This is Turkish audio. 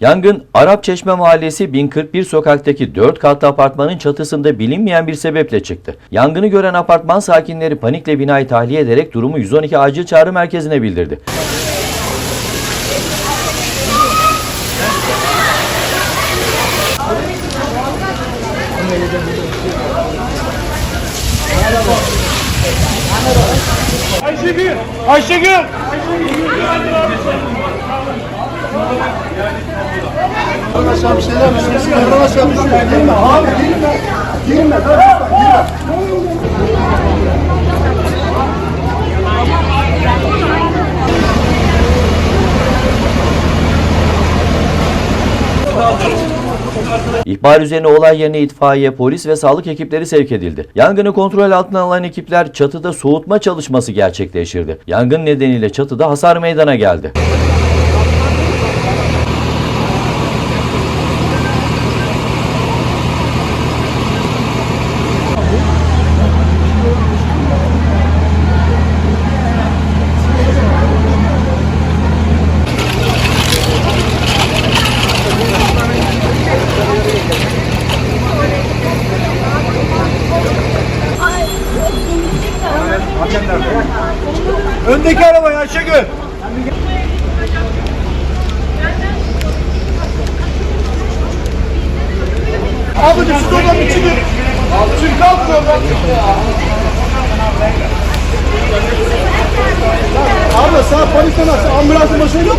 Yangın Arap Çeşme Mahallesi 1041 sokaktaki 4 katlı apartmanın çatısında bilinmeyen bir sebeple çıktı. Yangını gören apartman sakinleri panikle binayı tahliye ederek durumu 112 acil çağrı merkezine bildirdi. Ayşegül! Ayşegül! Aşağı bir şeyler mi? Sesi yerden aşağı düşüyor. Girme abi girme. Girme. Girme. İhbar üzerine olay yerine itfaiye, polis ve sağlık ekipleri sevk edildi. Yangını kontrol altına alan ekipler çatıda soğutma çalışması gerçekleştirdi. Yangın nedeniyle çatıda hasar meydana geldi. Öndeki arabaya Ayşegül! Abicim siz oradan bir çıkın. Çık kalkın oradan. Abla sağ polis nasıl? Ambulansın başına yok.